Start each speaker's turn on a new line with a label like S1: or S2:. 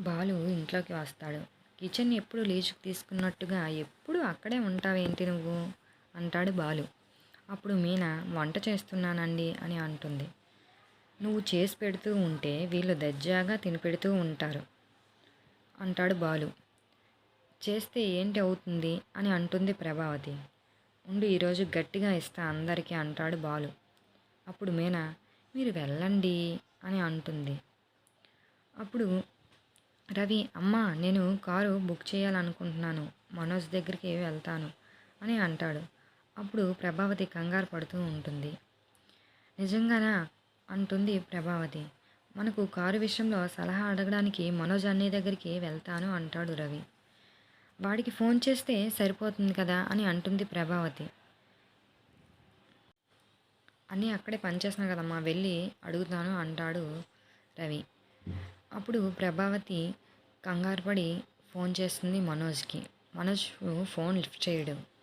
S1: బాలు ఇంట్లోకి వస్తాడు. కిచెన్ ఎప్పుడు లీజుకు తీసుకున్నట్టుగా ఎప్పుడు అక్కడే ఉంటావేంటి నువ్వు? అంటాడు బాలు. అప్పుడు మీనా వంట చేస్తున్నానండి అని అంటుంది. నువ్వు చేసి పెడుతూ ఉంటే వీళ్ళు దర్జాగా తినిపెడుతూ ఉంటారు అంటాడు బాలు. చేస్తే ఏంటి అవుతుంది అని అంటుంది ప్రభావతి. ఉండు ఈరోజు గట్టిగా ఇస్తా అందరికీ అంటాడు బాలు. అప్పుడు మీనా మీరు వెళ్ళండి అని అంటుంది. అప్పుడు రవి అమ్మ నేను కారు బుక్ చేయాలనుకుంటున్నాను. మనోజ్ దగ్గరికి వెళ్తాను అని అంటాడు. అప్పుడు ప్రభావతి కంగారు పడుతూ ఉంటుంది. నిజంగానా? అంటుంది ప్రభావతి. మనకు కారు విషయంలో సలహా అడగడానికి మనోజ్ అన్నయ్య దగ్గరికి వెళ్తాను అంటాడు రవి. వాడికి ఫోన్ చేస్తే సరిపోతుంది కదా అని అంటుంది ప్రభావతి. అన్నీ అక్కడే పనిచేస్తున్నాను కదమ్మా వెళ్ళి అడుగుతాను అంటాడు రవి. అప్పుడు ప్రభావతి కంగారుపడి ఫోన్ చేస్తుంది మనోజ్కి. మనోజ్ ఫోన్ లిఫ్ట్ చేయడు.